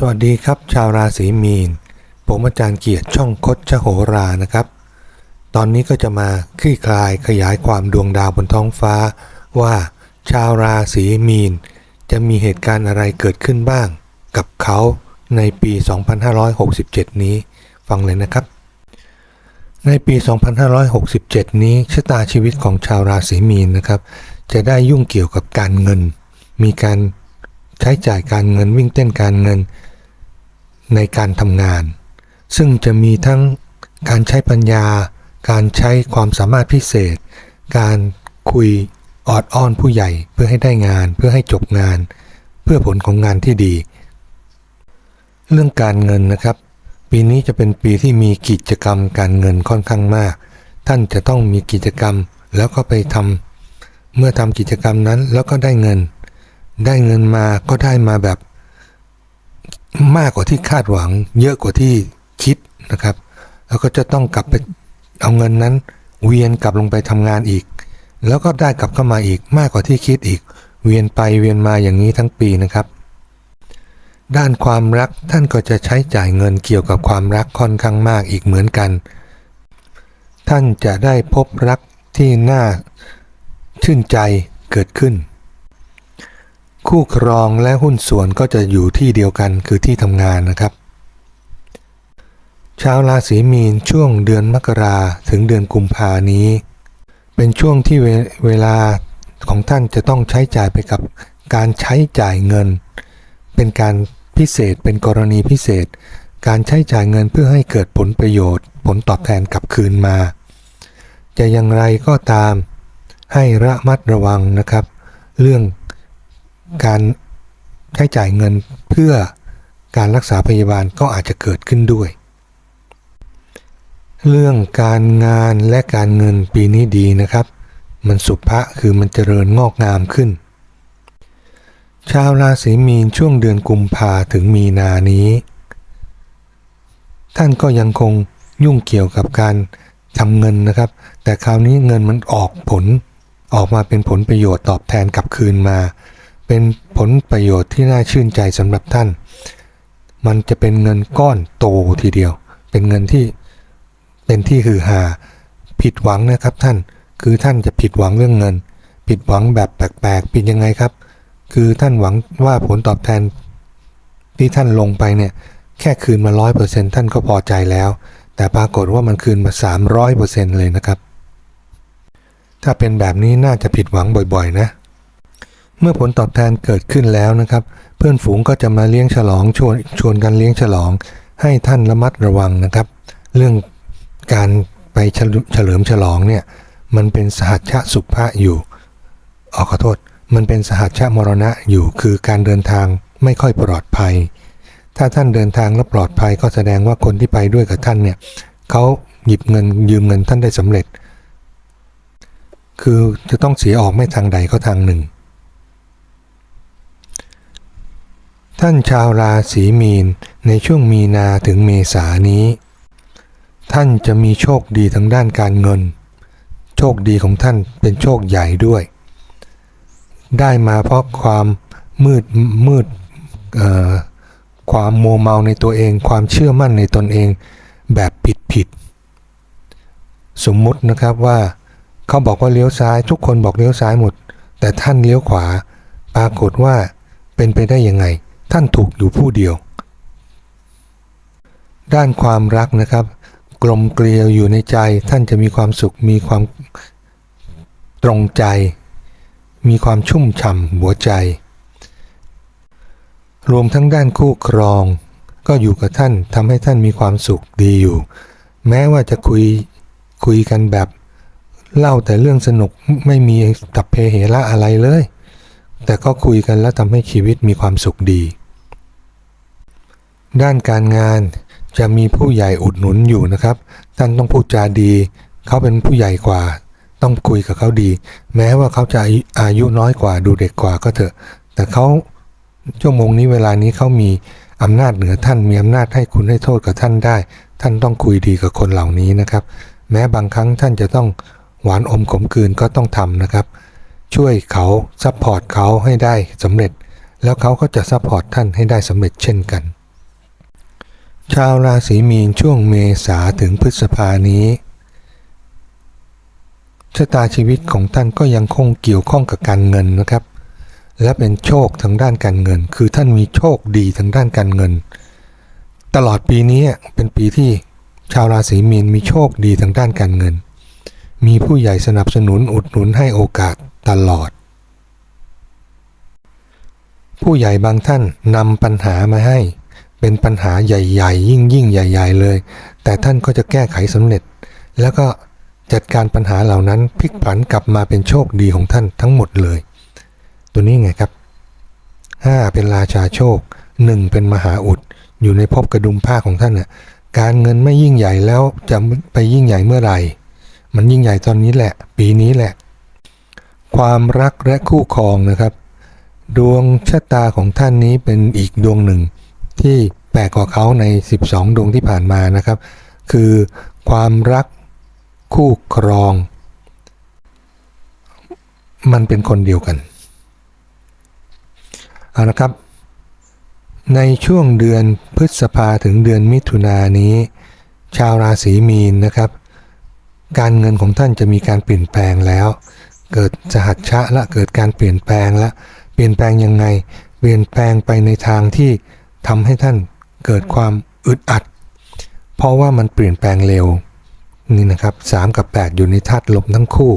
สวัสดีครับ ชาวราศีมีน ผมอาจารย์เกียรติช่องคดชโหรานะครับ ตอนนี้ก็จะมาคลี่คลายขยายความดวงดาวบนท้องฟ้า ว่าชาวราศีมีน จะมีเหตุการณ์อะไรเกิดขึ้นบ้าง กับเขาในปี 2567 นี้ ฟังเลยนะครับ ในปี 2567 นี้ชะตาชีวิตของชาวราศีมีนนะครับ จะได้ยุ่งเกี่ยวกับการเงิน มีการ ใช้จ่ายการเงินวิ่งเต้นการเงินในการทำงาน ซึ่งจะมีทั้งการใช้ปัญญา การใช้ความสามารถพิเศษ การคุยออดอ้อนผู้ใหญ่เพื่อให้ได้งาน เพื่อให้จบงาน เพื่อผลของงานที่ดี เรื่องการเงินนะครับ ปีนี้จะเป็นปีที่มีกิจกรรมการเงินค่อนข้างมาก ท่านจะต้องมีกิจกรรมแล้วก็ไปทำเมื่อทำกิจกรรมนั้นแล้วก็ได้เงิน ได้เงินมาก็ได้มาแบบมากกว่าที่คาดหวัง เยอะกว่าที่คิดนะครับ แล้วก็จะต้องกลับไปเอาเงินนั้น เวียนกลับลงไปทำงานอีก แล้วก็ได้กลับเข้ามาอีกมากกว่าที่คิดอีก เวียนไปเวียนมาอย่างนี้ทั้งปีนะครับ ด้านความรักท่านก็จะใช้จ่ายเงินเกี่ยวกับความรักค่อนข้างมากอีกเหมือนกัน ท่านจะได้พบรักที่น่าชื่นใจเกิดขึ้น คู่ครองและหุ้นส่วนก็จะอยู่ที่เดียวกันคือที่ทำงานนะครับ ชาวราศีมีนช่วงเดือนมกราถึงเดือนกุมภานี้ เป็นช่วงที่เวเวลาของท่านจะต้องใช้จ่ายไปกับการใช้จ่ายเงิน เป็นการพิเศษเป็นกรณีพิเศษ การใช้จ่ายเงินเพื่อให้เกิดผลประโยชน์ ผลตอบแทนกลับคืนมา จะอย่างไรก็ตามให้ระมัดระวังนะครับ เรื่อง การใช้จ่ายเงินเพื่อการรักษาพยาบาลก็อาจจะเกิดขึ้นด้วย เรื่องการงานและการเงินปีนี้ดีนะครับ มันสุภะคือมันเจริญงอกงามขึ้น ชาวราศีมีนช่วงเดือนกุมภาถึงมีนานี้ ท่านก็ยังคงยุ่งเกี่ยวกับการทำเงินนะครับ แต่คราวนี้เงินมันออกผลออกมาเป็นผลประโยชน์ตอบแทนกลับคืนมา เป็นผลประโยชน์ที่น่าชื่นใจสำหรับท่าน มันจะเป็นเงินก้อนโตทีเดียว เป็นเงินที่เป็นที่ฮือฮาผิดหวังนะครับท่าน คือท่านจะผิดหวังเรื่องเงิน ผิดหวังแบบแปลกๆผิดยังไงครับ คือท่านหวังว่าผลตอบแทน ที่ท่านลงไปเนี่ยแค่คืนมา 100%ท่านก็พอใจแล้ว แต่ปรากฏว่ามันคืนมา 300%เลยนะครับ ถ้าเป็นแบบนี้น่าจะผิดหวังบ่อยๆนะ เมื่อผลตอบแทนเกิดขึ้นแล้วนะครับ เพื่อนฝูงก็จะมาเลี้ยงฉลองชวนชวนกันเลี้ยงฉลอง ให้ท่านระมัดระวังนะครับ เรื่องการไปเฉลิมฉลองเนี่ยมันเป็นสหัชชะสุภะอยู่ออขอโทษ มันเป็นสหัชชะมรณะอยู่คือการเดินทางไม่ค่อยปลอดภัย ถ้าท่านเดินทางแล้วปลอดภัยก็แสดงว่าคนที่ไปด้วยกับท่านเนี่ยเขาหยิบเงินยืมเงินท่านได้สำเร็จ คือจะต้องเสียออกไม่ทางใดก็ทางหนึ่ง ท่านชาวราศีมีนในช่วงมีนาถึงเมษานี้ ท่านจะมีโชคดีทางด้านการเงิน โชคดีของท่านเป็นโชคใหญ่ด้วย ได้มาเพราะความมืดมืดความโมเมาในตัวเอง ความเชื่อมั่นในตนเองแบบผิดผิดสมมุตินะครับว่าเขาบอกว่าเลี้ยวซ้าย ทุกคนบอกเลี้ยวซ้ายหมด แต่ท่านเลี้ยวขวา ปรากฏว่าเป็นไปได้ยังไง ท่านถูกอยู่ผู้เดียว ด้านความรักนะครับ กลมเกลียวอยู่ในใจท่านจะมีความสุขมีความตรงใจ มีความชุ่มฉ่ำหัวใจ รวมทั้งด้านคู่ครอง ก็อยู่กับท่านทำให้ท่านมีความสุขดีอยู่ แม้ว่าจะคุยคุยกันแบบเล่าแต่เรื่องสนุกไม่มีตับเพเหระอะไรเลย แต่ก็คุยกันแล้วทำให้ชีวิตมีความสุขดี ด้านการงานจะมีผู้ใหญ่อุดหนุนอยู่นะครับ ท่านต้องพูดจาดี เขาเป็นผู้ใหญ่กว่า ต้องคุยกับเขาดี แม้ว่าเขาจะอายุน้อยกว่าดูเด็กกว่าก็เถอะ แต่เขาชั่วโมงนี้เวลานี้เขามีอำนาจเหนือท่านมีอำนาจให้คุณให้โทษกับท่านได้ ท่านต้องคุยดีกับคนเหล่านี้นะครับ แม้บางครั้งท่านจะต้องหวานอมขมกืนก็ต้องทำนะครับ ช่วยเขาซัพพอร์ตเขาให้ได้สำเร็จ แล้วเขาก็จะซัพพอร์ตท่านให้ได้สำเร็จเช่นกัน ชาวราศีมีนช่วงเมษาถึงพฤษภานี้ชะตาชีวิตของท่านก็ยังคงเกี่ยวข้องกับการเงินนะครับ และเป็นโชคทางด้านการเงิน คือท่านมีโชคดีทางด้านการเงิน ตลอดปีนี้เป็นปีที่ชาวราศีมีนมีโชคดีทางด้านการเงิน มีผู้ใหญ่สนับสนุนอุดหนุนให้โอกาสตลอด ผู้ใหญ่บางท่านนำปัญหามาให้ เป็นปัญหาใหญ่ๆ ยิ่งยิ่งๆใหญ่ ๆ เลย แต่ท่านก็จะแก้ไขสำเร็จ แล้วก็จัดการปัญหาเหล่านั้นพลิกผันกลับมาเป็นโชคดีของท่านทั้งหมดเลย ตัวนี้ไงครับ 5 เป็นราชาโชค 1 เป็นมหาอุด อยู่ในภพกระดุมผ้าของท่านน่ะการเงินไม่ยิ่งใหญ่แล้วจะไปยิ่งใหญ่เมื่อไหร่ มันยิ่งใหญ่ตอนนี้แหละ ปีนี้แหละ ความรักและคู่ครองนะครับ ดวงชะตาของท่านนี้เป็นอีกดวงหนึ่ง ที่แปลกกว่าเขาใน 12 ดวงที่ผ่านมานะครับ คือความรักคู่ครอง มันเป็นคนเดียวกันเอาละครับ ในช่วงเดือนพฤษภาถึงเดือนมิถุนายนนี้ ชาวราศีมีนนะครับ การเงินของท่านจะมีการเปลี่ยนแปลงแล้ว เกิดสหัชชะและเกิดการเปลี่ยนแปลงละเปลี่ยนแปลงยังไง เปลี่ยนแปลงไปในทางที่ ทำให้ท่านเกิดความอึดอัด เพราะว่ามันเปลี่ยนแปลงเร็วนี่นะครับ3กับ 8 อยู่ในธาตุลมทั้งคู่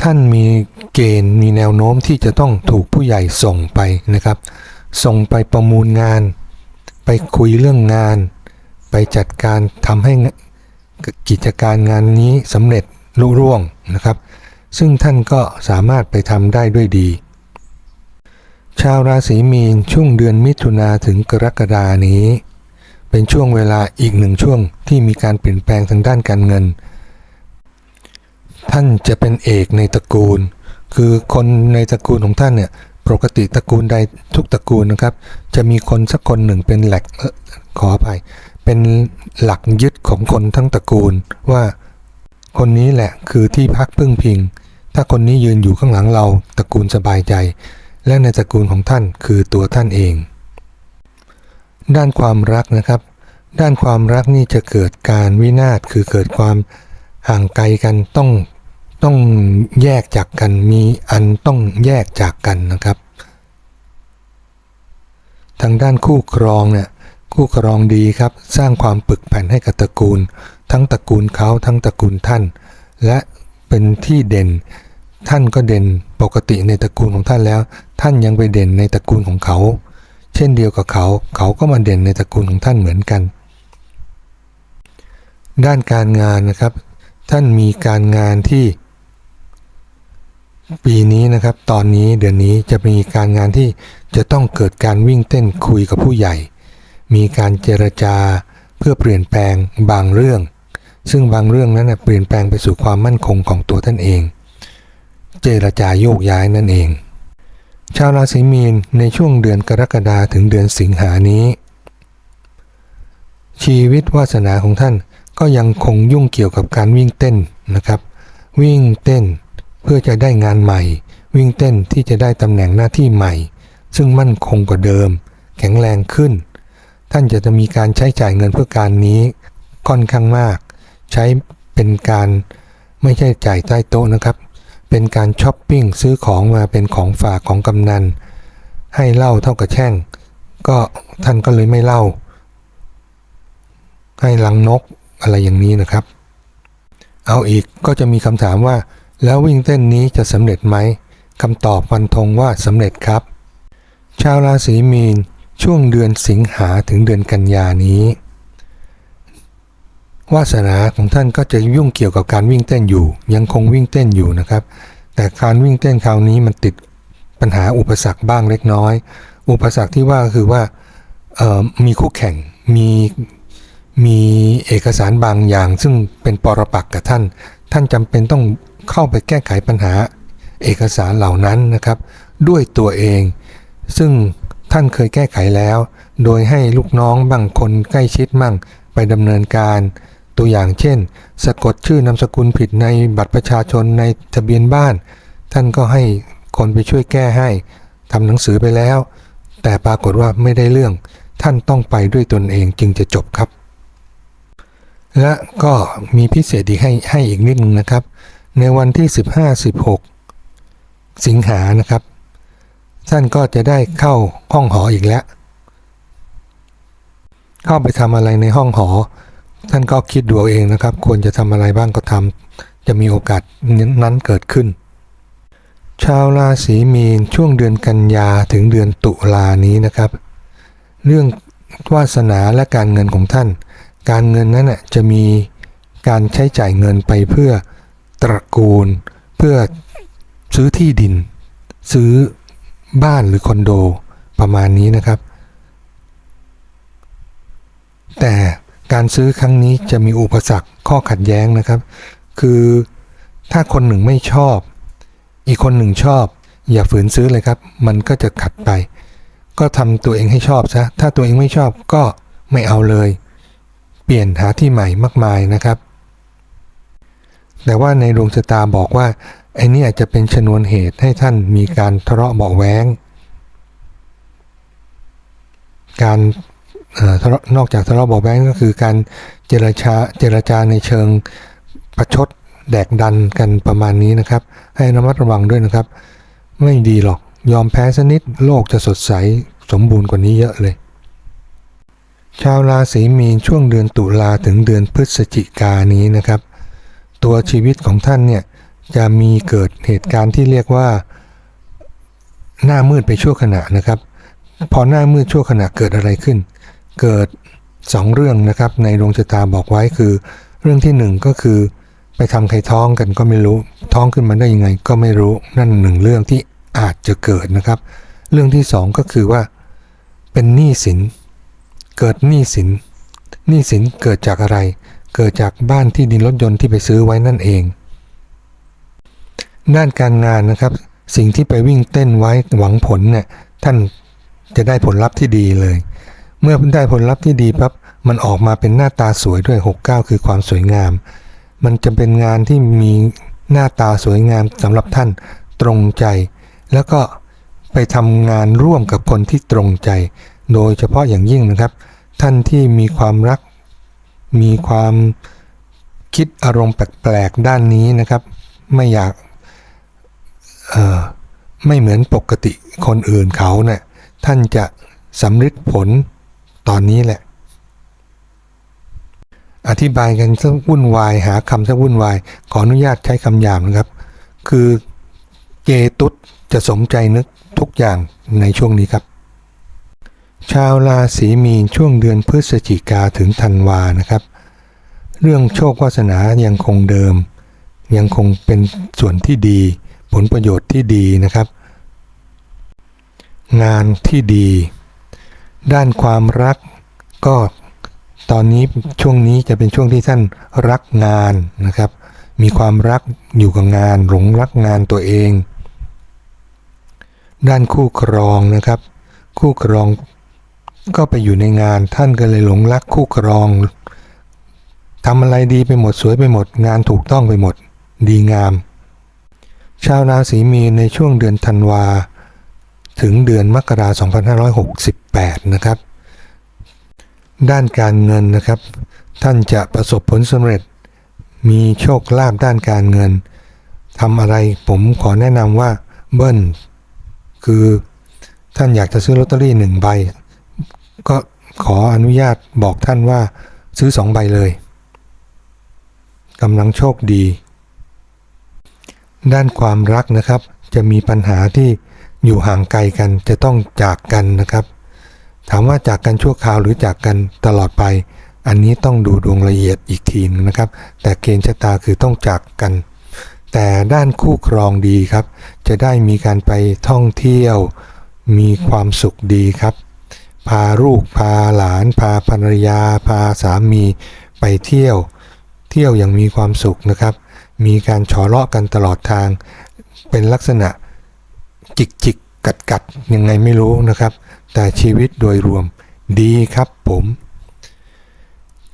ท่านมีเกณฑ์มีแนวโน้มที่จะต้องถูกผู้ใหญ่ส่งไปนะครับ ส่งไปประมูลงาน ไปคุยเรื่องงาน ไปจัดการทำให้กิจการงานนี้สำเร็จลุร่วงนะครับ ซึ่งท่านก็สามารถไปทำได้ด้วยดี ชาวราศีมีนช่วงเดือนมิถุนาถึงกรกฎานี้ เป็นช่วงเวลาอีกหนึ่งช่วงที่มีการเปลี่ยนแปลงทางด้านการเงิน ท่านจะเป็นเอกในตระกูล คือคนในตระกูลของท่านเนี่ยปกติตระกูลใดทุกตระกูลนะครับ จะมีคนสักคนหนึ่งเป็นแหลกขออภัยเป็นหลักยึดของคนทั้งตระกูลว่าคนนี้แหละคือที่พักพึ่งพิง ถ้าคนนี้ยืนอยู่ข้างหลังเราตระกูลสบายใจ และในตระกูลของท่านคือตัวท่านเอง ด้านความรักนะครับ ด้านความรักนี่จะเกิดการวินาศคือเกิดความห่างไกลกันต้องต้องแยกจากกันมีอันต้องแยกจากกันนะครับ ทางด้านคู่ครองเนี่ยคู่ครองดีครับ สร้างความปึกแผ่นให้กับตระกูล ทั้งตระกูลเขาทั้งตระกูลท่าน และเป็นที่เด่น ท่านก็เด่นปกติในตระกูลของท่านแล้ว ท่านยังไปเด่นในตระกูลของเขา เช่นเดียวกับเขา เขาก็มาเด่นในตระกูลของท่านเหมือนกัน ด้านการงานนะครับ ท่านมีการงานที่ ปีนี้นะครับ ตอนนี้เดือนนี้จะมีการงานที่จะต้องเกิดการวิ่งเต้นคุยกับผู้ใหญ่ มีการเจรจาเพื่อเปลี่ยนแปลงบางเรื่อง ซึ่งบางเรื่องนั้นนะเปลี่ยนแปลงไปสู่ความมั่นคงของตัวท่านเอง เจรจาโยกย้ายนั่นเอง ชาวราศีมีนในช่วงเดือนกรกฎาถึงเดือนสิงหานี้ ชีวิตวาสนาของท่านก็ยังคงยุ่งเกี่ยวกับการวิ่งเต้นนะครับ วิ่งเต้นเพื่อจะได้งานใหม่ วิ่งเต้นที่จะได้ตำแหน่งหน้าที่ใหม่ ซึ่งมั่นคงกว่าเดิม แข็งแรงขึ้น ท่านจะจะมีการใช้จ่ายเงินเพื่อการนี้ค่อนข้างมาก ใช้เป็นการไม่ใช่จ่ายใต้โต๊ะนะครับ เป็นการช้อปปิ้งซื้อของมาเป็นของฝากของกำนัน ให้เล่าเท่ากับแช่ง ก็ท่านก็เลยไม่เล่า ให้ลังนกอะไรอย่างนี้นะครับ เอาอีกก็จะมีคำถามว่า แล้ววิ่งเต้นนี้จะสำเร็จไหมคำตอบฟันธงว่าสำเร็จครับ ชาวราศีมีนช่วงเดือนสิงหาถึงเดือนกันยานี้ วาสนาของท่านก็จะยุ่งเกี่ยวกับการวิ่งเต้นอยู่ ยังคงวิ่งเต้นอยู่นะครับ แต่การวิ่งเต้นคราวนี้มันติดปัญหาอุปสรรคบ้างเล็กน้อย อุปสรรคที่ว่าคือว่ามีคู่แข่งมีมีเอกสารบางอย่าง ซึ่งเป็นปรปักษ์กับท่าน ท่านจำเป็นต้องเข้าไปแก้ไขปัญหาเอกสารเหล่านั้นนะครับ ด้วยตัวเอง ซึ่งท่านเคยแก้ไขแล้ว โดยให้ลูกน้องบางคนใกล้ชิดมั่งไปดำเนินการ ตัวอย่างเช่น สะกดชื่อนามสกุลผิดในบัตรประชาชนในทะเบียนบ้าน ท่านก็ให้คนไปช่วยแก้ให้ทำหนังสือไปแล้ว แต่ปรากฏว่าไม่ได้เรื่อง ท่านต้องไปด้วยตนเองจึงจะจบครับ และก็มีพิเศษอีกให้ให้อีกนิดนึงนะครับ ในวันที่ 15-16 สิงหานะครับ ท่านก็จะได้เข้าห้องหออีกแล้ว เข้าไปทำอะไรในห้องหอ ท่านก็คิดดูเอาเองนะครับ ควรจะทำอะไรบ้างก็ทำจะมีโอกาสนั้นเกิดขึ้น ชาวราศีมีนช่วงเดือนกันยาถึงเดือนตุลานี้นะครับ เรื่องวาสนาและการเงินของท่าน การเงินนั้นจะมีการใช้จ่ายเงินไปเพื่อตระกูล เพื่อซื้อที่ดิน ซื้อบ้านหรือคอนโดประมาณนี้นะครับ แต่ การซื้อครั้งนี้จะมีอุปสรรคข้อขัดแย้งนะครับ คือถ้าคนหนึ่งไม่ชอบ อีกคนหนึ่งชอบ อย่าฝืนซื้อเลยครับ มันก็จะขัดไป ก็ทำตัวเองให้ชอบซะถ้าตัวเองไม่ชอบก็ไม่เอาเลย เปลี่ยนหาที่ใหม่มากมายนะครับ แต่ว่าในดวงชะตาบอกว่าไอ้นี่อาจจะเป็นชนวนเหตุให้ท่านมีการทะเลาะเบาแวงการ นอกจากทะเลาะเบาะแว้งก็คือการเจรจาเจรจาในเชิงประชดแดกดันกันประมาณนี้นะครับ ให้ระมัดระวังด้วยนะครับ ไม่ดีหรอกยอมแพ้สักนิดโลกจะสดใสสมบูรณ์กว่านี้เยอะเลย ชาวราศีมีนช่วงเดือนตุลาถึงเดือนพฤศจิกานนี้นะครับ ตัวชีวิตของท่านเนี่ยจะมีเกิดเหตุการณ์ที่เรียกว่า หน้ามืดไปชั่วขณะนะครับ พอหน้ามืดชั่วขณะเกิดอะไรขึ้น เกิด 2 เรื่องนะครับในดวงชะตาบอกไว้คือ เรื่องที่หนึ่งก็คือ ไปทำใครท้องกันก็ไม่รู้ ท้องขึ้นมาได้ยังไงก็ไม่รู้นั่นหนึ่งเรื่องที่อาจจะเกิดนะครับ เรื่องที่สองก็คือว่าเป็นหนี้สิน เกิดหนี้สินหนี้สินเกิดจากอะไร เกิดจากบ้านที่ดินรถยนต์ที่ไปซื้อไว้นั่นเองด้านการงานนะครับ สิ่งที่ไปวิ่งเต้นไว้หวังผลเนี่ยท่านจะได้ผลลัพธ์ที่ดีเลย เมื่อได้ผลลัพธ์ที่ดีปั๊บมันออกมาเป็นหน้าตาสวยด้วย 69 คือความสวยงาม มันจะเป็นงานที่มีหน้าตาสวยงามสำหรับท่านตรงใจ แล้วก็ไปทำงานร่วมกับคนที่ตรงใจ โดยเฉพาะอย่างยิ่งนะครับ ท่านที่มีความรัก มีความคิดอารมณ์แปลกๆด้านนี้นะครับ ไม่อยากไม่เหมือนปกติคนอื่นเขาเนะ่ยท่านจะสำฤทธิ์ผล ตอนนี้แหละ อธิบายกันสักวุ่นวายหาคำสักวุ่นวาย ขออนุญาตใช้คำหยาบนะครับ คือเกตุสจะสมใจนึกทุกอย่างในช่วงนี้ครับ ชาวราศีมีนช่วงเดือนพฤศจิกาถึงธันวานะครับ เรื่องโชควาสนายังคงเดิม ยังคงเป็นส่วนที่ดี ผลประโยชน์ที่ดีนะครับ งานที่ดี ด้านความรัก ก็ตอนนี้ช่วงนี้จะเป็นช่วงที่ท่านรักงานนะครับ มีความรักอยู่กับงานหลงรักงานตัวเอง ด้านคู่ครองนะครับ คู่ครองก็ไปอยู่ในงานท่านก็เลยหลงรักคู่ครองทำอะไรดีไปหมดสวยไปหมด งานถูกต้องไปหมด ดีงาม ชาวราศีมีนในช่วงเดือนธันวา ถึงเดือนมกราคม2568 นะครับ ด้านการเงินนะครับ ท่านจะประสบผลสำเร็จ มีโชคลาภด้านการเงินทำอะไรผมขอแนะนำว่าเบิ้ลคือท่านอยากจะซื้อลอตเตอรี่หนึ่งใบ ก็ขออนุญาตบอกท่านว่าซื้อสองใบเลยกำลังโชคดี ด้านความรักนะครับ จะมีปัญหาที่ อยู่ห่างไกลกันจะต้องจากกันนะครับ ถามว่าจากกันชั่วคราวหรือจากกันตลอดไป อันนี้ต้องดูดวงละเอียดอีกทีนึงนะครับ แต่เกณฑ์ชะตาคือต้องจากกัน แต่ด้านคู่ครองดีครับ จะได้มีการไปท่องเที่ยว มีความสุขดีครับ พาลูกพาหลาน พาภรรยา พาสามีไปเที่ยว เที่ยวอย่างมีความสุขนะครับ มีการฉอเลาะกันตลอดทาง เป็นลักษณะ จิกจิกกัดกัดยังไงไม่รู้นะครับ แต่ชีวิตโดยรวมดีครับผม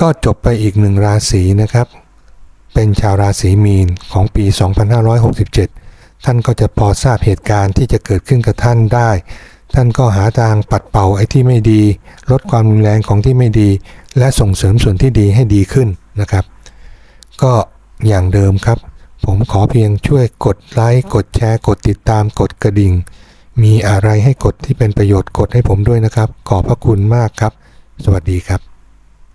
ก็จบไปอีกหนึ่งราศีนะครับ เป็นชาวราศีมีนของปี 2567 ท่านก็จะพอทราบเหตุการณ์ที่จะเกิดขึ้นกับท่านได้ ท่านก็หาทางปัดเป่าไอ้ที่ไม่ดี ลดความรุนแรงของที่ไม่ดี และส่งเสริมส่วนที่ดีให้ดีขึ้นนะครับ ก็อย่างเดิมครับ ผมขอเพียงช่วยกดไลค์กดแชร์กดติดตามกดกระดิ่ง มีอะไรให้กดที่เป็นประโยชน์กดให้ผมด้วยนะครับ ขอบพระคุณมากครับ สวัสดีครับ